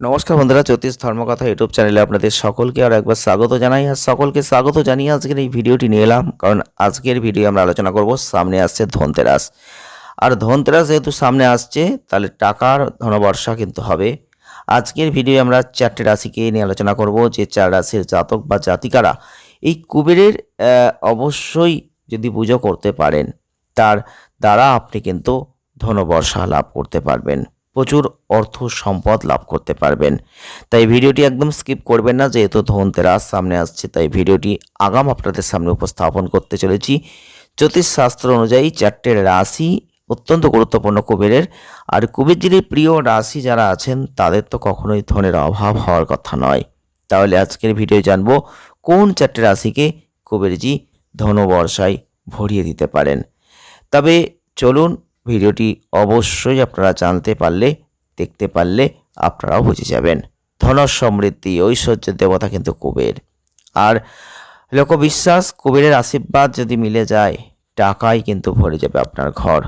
নমস্কার বন্ধুরা, জ্যোতিষ ধর্মকথা ইউটিউব চ্যানেলে আপনাদের সকলকে আর একবার স্বাগত জানাই। আর সকলকে স্বাগত জানিয়ে আজকের এই ভিডিওটি নিয়ে এলাম, কারণ আজকের ভিডিও আমরা আলোচনা করব, সামনে আসছে ধনতেরাস। আর ধনতেরাস যেহেতু সামনে আসছে, তাহলে টাকার ধনবর্ষা কিন্তু হবে। আজকের ভিডিও আমরা চারটে রাশিকে নিয়ে আলোচনা করব, যে চার রাশির জাতক বা জাতিকারা এই কুবেরের অবশ্যই যদি পুজো করতে পারেন, তার দ্বারা আপনি কিন্তু ধনবর্ষা লাভ করতে পারবেন। প্রচুর অর্থ সম্পদ লাভ করতে পারবেন। তাই ভিডিওটি একদম স্কিপ করবেন না, যেহেতু ধনতেরাস সামনে আসছে, তাই ভিডিওটি আগাম আপনাদের সামনে উপস্থাপন করতে চলেছি। জ্যোতিষশাস্ত্র অনুযায়ী চারটে রাশি অত্যন্ত গুরুত্বপূর্ণ কুবেরের। আর কুবেরজির প্রিয় রাশি যারা আছেন, তাদের তো কখনোই ধনের অভাব হওয়ার কথা নয়। তাহলে আজকের ভিডিও জানব, কোন চারটে রাশিকে কুবেরজি ধনবর্ষায় ভরিয়ে দিতে পারেন। তবে চলুন ভিডিওটি অবশ্যই আপনারা জানতে পারলে, দেখতে পারলে আপনারাও বুঝে যাবেন। ধন সমৃদ্ধি ঐশ্বর্যের দেবতা কিন্তু কুবের। আর লোকবিশ্বাস, কুবেরের আশীর্বাদ যদি মিলে যায়, টাকাই কিন্তু ভরে যাবে আপনার ঘর।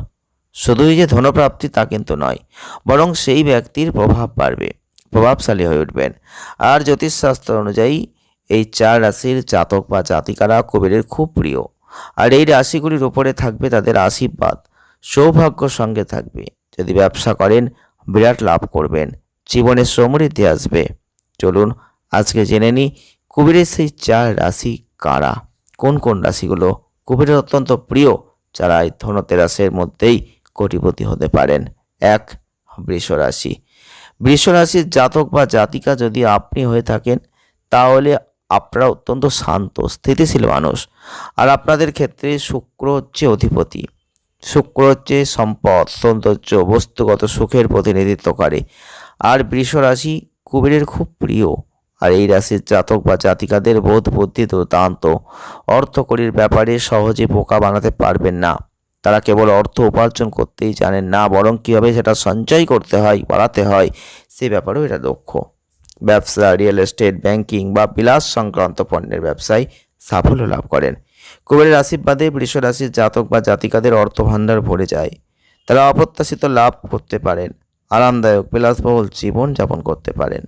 শুধুই যে ধনপ্রাপ্তি তা কিন্তু নয়, বরং সেই ব্যক্তির প্রভাব বাড়বে, প্রভাবশালী হয়ে উঠবেন। আর জ্যোতিষশাস্ত্র অনুযায়ী, এই চার রাশির জাতক বা জাতিকারা কুবেরের খুব প্রিয়। আর এই রাশিগুলির উপরে থাকবে তাদের আশীর্বাদ। সৌভাগ্য সঙ্গে থাকবে। যদি ব্যবসা করেন, বিরাট লাভ করবেন। জীবনে সমৃদ্ধি আসবে। চলুন, আজকে জেনে নিই কুবেরের সেই চার রাশি কারা? কোন কোন রাশিগুলো কুবেরের অত্যন্ত প্রিয়, যারা এই ধনতেরাসের মধ্যেই কোটিপতি হতে পারেন? এক, বৃষ রাশি। বৃষ রাশির জাতক বা জাতিকা যদি আপনি হয়ে থাকেন, তাহলে আপনারা অত্যন্ত শান্ত, স্থিতিশীল মানুষ। আর আপনাদের ক্ষেত্রে শুক্র হচ্ছে অধিপতি। শুক্র হচ্ছে সম্পদ, সৌন্দর্য, বস্তুগত সুখের প্রতিনিধিত্ব করে। আর বৃষ রাশি কুবেরের খুব প্রিয়। আর এই রাশির জাতক বা জাতিকাদের বোধ, বুদ্ধি, দুর্দান্ত অর্থকরীর ব্যাপারে সহজে বোকা বানাতে পারবেন না। তারা কেবল অর্থ উপার্জন করতেই জানেন না, বরং কীভাবে সেটা সঞ্চয় করতে হয়, বাড়াতে হয়, সে ব্যাপারেও এটা দক্ষ। ব্যবসা, রিয়েল এস্টেট, ব্যাংকিং বা বিলাস সংক্রান্ত পণ্যের ব্যবসায় সাফল্য লাভ করেন। কুবেরের আশীর্বাদে বৃষ রাশির জাতক বা জাতিকাদের অর্থ ভাণ্ডার ভরে যায়। তারা অপ্রত্যাশিত লাভ করতে পারেন, আরামদায়ক বিলাসবহুল জীবন যাপন করতে পারেন।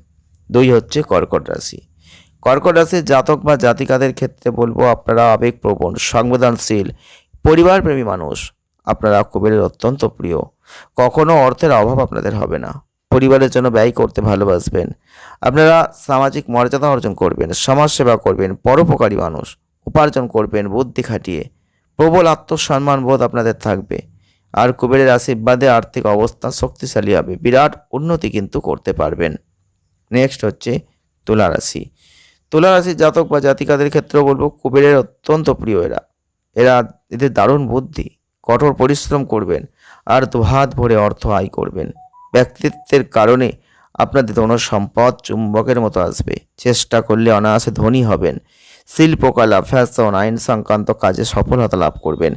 দুই হচ্ছে কর্কট রাশি। কর্কট রাশির জাতক বা জাতিকাদের ক্ষেত্রে বলব, আপনারা আবেগপ্রবণ, সংবেদনশীল, পরিবারপ্রেমী মানুষ। আপনারা কুবেরের অত্যন্ত প্রিয়। কখনো অর্থের অভাব আপনাদের হবে না। পরিবারের জন্য ব্যয় করতে ভালোবাসবেন। আপনারা সামাজিক মর্যাদা অর্জন করবেন, সমাজসেবা করবেন, পরোপকারী মানুষ। উপার্জন করবেন, বুদ্ধি খাটিয়ে। প্রবল আত্মসম্মান বোধ আপনাদের থাকবে। আর কুবেরের আশীর্বাদে আর্থিক অবস্থা শক্তিশালী হবে। বিরাট উন্নতি কিন্তু করতে পারবেন। নেক্সট হচ্ছে তুলা রাশি তুলা রাশির জাতক বা জাতিকাদের ক্ষেত্রে বলব, কুবেরের অত্যন্ত প্রিয় এরা। এরা এদের দারুণ বুদ্ধি, কঠোর পরিশ্রম করবেন আর দুহাত ভরে অর্থ আয় করবেন। ব্যক্তিত্বের কারণে আপনাদের ধন সম্পদ চুম্বকের মতো আসবে। চেষ্টা করলে অনায়াসে ধনী হবেন। শিল্পকলা, ফ্যাশন, আইন সংক্রান্ত কাজে সফলতা লাভ করবেন।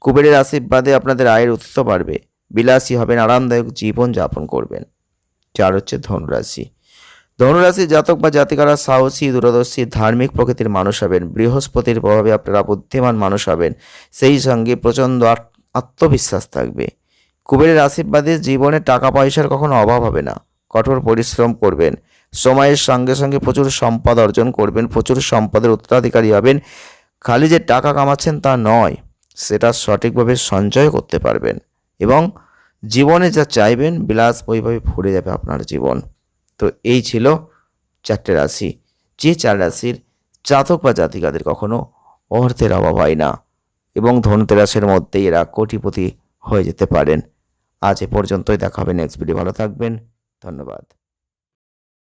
কুবেরের আশীর্বাদে আপনাদের আয়ের উৎস বাড়বে। বিলাসী হবেন, আরামদায়ক জীবন যাপন করবেন। চার হচ্ছে ধনুরাশি। ধনুরাশি জাতক বা জাতিকারা সাহসী, দূরদর্শী, ধার্মিক প্রকৃতির মানুষ হবেন। বৃহস্পতির প্রভাবে আপনারা বুদ্ধিমান মানুষ হবেন। সেই সঙ্গে প্রচণ্ড আত্মবিশ্বাস থাকবে। কুবেরের আশীর্বাদে জীবনে টাকা পয়সার কখনো অভাব হবে না। কঠোর পরিশ্রম করবেন। সময়ের সঙ্গে সঙ্গে প্রচুর সম্পদ অর্জন করবেন, প্রচুর সম্পদের উত্তরাধিকারী হবেন। খালি যে টাকা কামাচ্ছেন তা নয়, সেটা সঠিকভাবে সঞ্চয় করতে পারবেন এবং জীবনে যা চাইবেন বিলাস বইভাবে ভরে যাবে আপনার জীবন। তো এই ছিল চারটে রাশি। যে চার রাশির জাতক বা জাতিকাদের কখনো অর্থের অভাব হয় না এবং ধনতেরাসের মধ্যেই এরা কোটিপতি হয়ে যেতে পারেন। আজ এ পর্যন্তই, দেখা হবে নেক্সট ভিডিও ভালো থাকবেন, ধন্যবাদ।